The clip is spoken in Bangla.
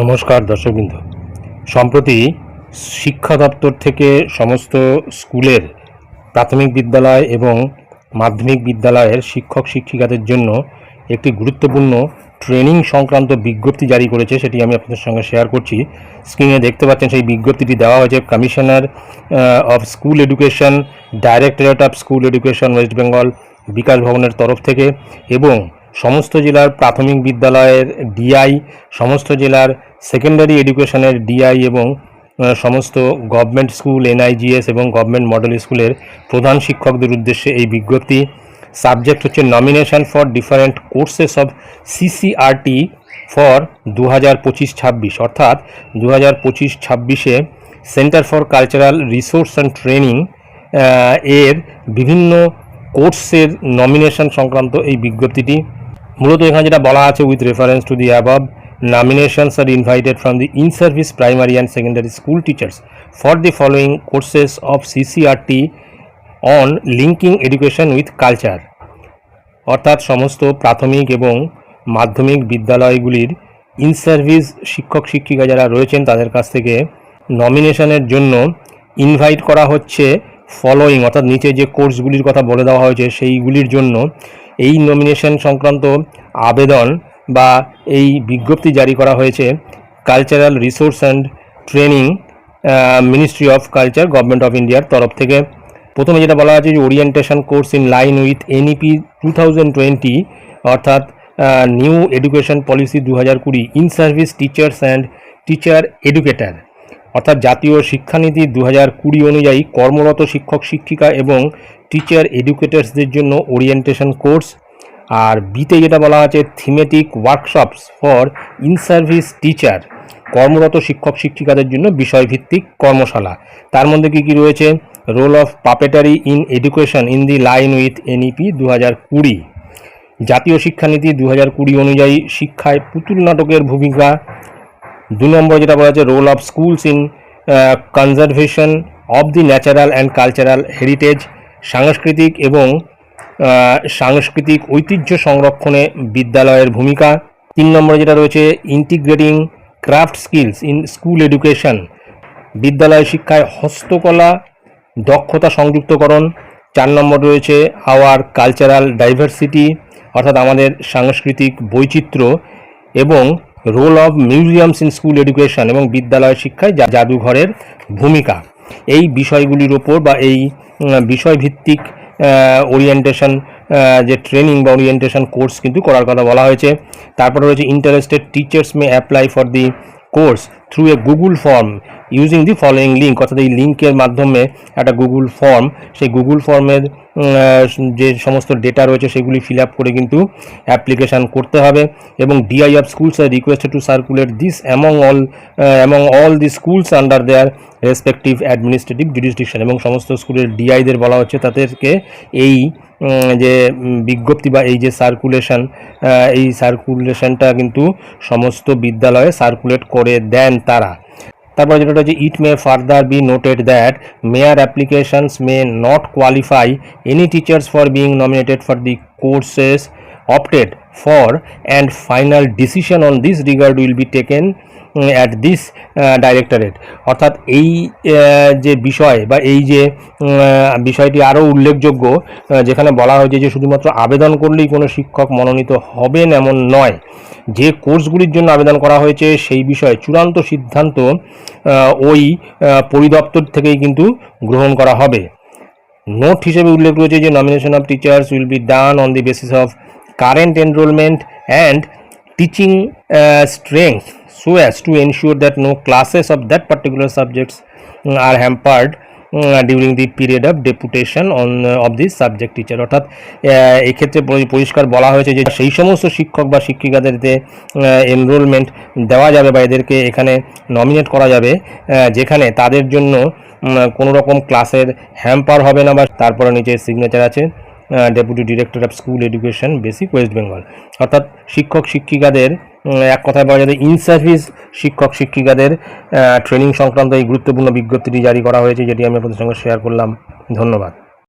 নমস্কার দর্শকবৃন্দ। সম্প্রতি শিক্ষা দপ্তর থেকে সমস্ত স্কুলের প্রাথমিক বিদ্যালয় এবং মাধ্যমিক বিদ্যালয়ের শিক্ষক শিক্ষিকাদের জন্য একটি গুরুত্বপূর্ণ ট্রেনিং সংক্রান্ত বিজ্ঞপ্তি জারি করেছে, সেটি আমি আপনাদের সঙ্গে শেয়ার করছি। স্ক্রিনে দেখতে পাচ্ছেন সেই বিজ্ঞপ্তিটি দেওয়া হয়েছে, commissioner of school education directorate of school education West Bengal Bikash ভবনের তরফ থেকে এবং সমস্ত জেলার প্রাথমিক বিদ্যালয়ের ডিআই, সমস্ত জেলার সেকেন্ডারি এডুকেশনের ডিআই এবং সমস্ত গভর্নমেন্ট স্কুল, এনআইজিএস এবং গভর্নমেন্ট মডেল স্কুলের প্রধান শিক্ষকদের উদ্দেশ্যে এই বিজ্ঞপ্তি। সাবজেক্ট হচ্ছে nomination for different courses of CCRT for দু হাজার পঁচিশ ছাব্বিশ, অর্থাৎ দু হাজার পঁচিশ ছাব্বিশে centre for cultural resource and training এর বিভিন্ন কোর্সের নমিনেশন সংক্রান্ত এই বিজ্ঞপ্তিটি। মূলত এখানে যেটা বলা আছে with reference to the above nominations are invited from the in-service primary and secondary school teachers for the following courses of CCRT on linking education with culture. অর্থাৎ সমস্ত প্রাথমিক এবং মাধ্যমিক বিদ্যালয়গুলির ইন সার্ভিস শিক্ষক শিক্ষিকা যারা রয়েছেন তাদের কাছ থেকে নমিনেশনের জন্য ইনভাইট করা হচ্ছে ফলোয়িং অর্থাৎ নিচে যে কোর্সগুলির কথা বলে দেওয়া হয়েছে সেইগুলির জন্য এই নমিনেশন সংক্রান্ত আবেদন বা এই বিজ্ঞপ্তি জারি করা হয়েছে cultural resource and training ministry of culture government of ইন্ডিয়ার তরফ থেকে। প্রথমে যেটা বলা আছে যে orientation course in line with NEP two thousand twenty অর্থাৎ নিউ এডুকেশন পলিসি দু হাজার কুড়ি in service teachers and teacher educator অর্থাৎ জাতীয় শিক্ষানীতি দু হাজার কুড়ি অনুযায়ী কর্মরত শিক্ষক, শিক্ষিকা এবং টিচার এডুকেটার্সদের জন্য ওরিয়েন্টেশন কোর্স আর বিতে যেটা বলা আছে thematic workshops for in service teacher কর্মরত শিক্ষক, শিক্ষিকাদের জন্য বিষয়ভিত্তিক কর্মশালা। তার মধ্যে কী কী রয়েছে? Role of puppetry in education in the line with NEP দু হাজার কুড়ি। জাতীয় শিক্ষানীতি দু হাজার কুড়ি অনুযায়ী শিক্ষায় পুতুল নাটকের ভূমিকা দু নম্বর যেটা বলা আছে role of schools in conservation of the natural and cultural heritage সাংস্কৃতিক এবং সাংস্কৃতিক ঐতিহ্য সংরক্ষণে বিদ্যালয়ের ভূমিকা। তিন নম্বরে যেটা রয়েছে integrating craft skills in school education বিদ্যালয় শিক্ষায় হস্তকলা, দক্ষতা সংযুক্তকরণ। চার নম্বর রয়েছে আওয়ার কালচারাল ডাইভার্সিটি অর্থাৎ আমাদের সাংস্কৃতিক বৈচিত্র্য এবং role of museums in school education এবং বিদ্যালয় শিক্ষায় যা জাদুঘরের ভূমিকা। এই বিষয়গুলির ওপর বা এই বিষয়ভিত্তিক ওরিয়েন্টেশন যে ট্রেনিং বা ওরিয়েন্টেশন কোর্স কিন্তু করার কথা বলা হয়েছে। তারপরে রয়েছে interested teachers may apply for the course through a Google form using the following link অর্থাৎ এই লিঙ্কের মাধ্যমে একটা গুগল ফর্ম সেই গুগল ফর্মের যে সমস্ত ডেটা রয়েছে সেগুলি ফিল আপ করে কিন্তু অ্যাপ্লিকেশান করতে হবে এবং DI of schools are requested to circulate this among all among all the schools under their respective administrative jurisdiction এবং সমস্ত স্কুলের ডিআইদের বলা হচ্ছে তাদেরকে এই যে বিজ্ঞপ্তি বা এই যে সার্কুলেশন এই সার্কুলেশনটা কিন্তু সমস্ত বিদ্যালয়ে সার্কুলেট করে দেন তারা। তারপর যেটা হচ্ছে it may further be noted that mere applications may not qualify any teachers for being nominated for the courses opted for and final decision on this regard will be taken at this directorate অর্থাৎ এই আহ, যে বিষয় বা এই যে আহ, বিষয়টি আরও উল্লেখযোগ্য আহ, যেখানে বলা হয়েছে যে শুধুমাত্র আবেদন করলেই কোনো শিক্ষক মনোনীত হবেন এমন নয়। যে কোর্সগুলির জন্য আবেদন করা হয়েছে সেই বিষয়ে চূড়ান্ত সিদ্ধান্ত ওই পরিদপ্তর থেকেই কিন্তু গ্রহণ করা হবে। নোট হিসেবে উল্লেখ রয়েছে যে nomination of teachers will be done on the basis of current enrolment and teaching strength so as to ensure that no classes of that particular subjects are hampered during the period of deputation on of this subject teacher অর্থাৎ আহ, এই ক্ষেত্রে পরি- পরিষ্কার বলা হয়েছে যে সেই সমস্ত শিক্ষক বা শিক্ষিকাদেরতে এনরোলমেন্ট দেওয়া যাবে বা এদেরকে এখানে নমিনেট করা যাবে আহ, যেখানে তাদের জন্য কোনো রকম ক্লাসের হ্যাম্পার হবে না বা তারপরে নিচে সিগনেচার আছে। Deputy director of school education basic West Bengal অর্থাৎ শিক্ষক শিক্ষিকাদের এক কথায় বলা যায় ইন সার্ভিস শিক্ষক শিক্ষিকাদের ট্রেনিং সংক্রান্ত এই গুরুত্বপূর্ণ বিজ্ঞপ্তিটি জারি করা হয়েছে, যেটি আমি আপনাদের সঙ্গে শেয়ার করলাম। ধন্যবাদ।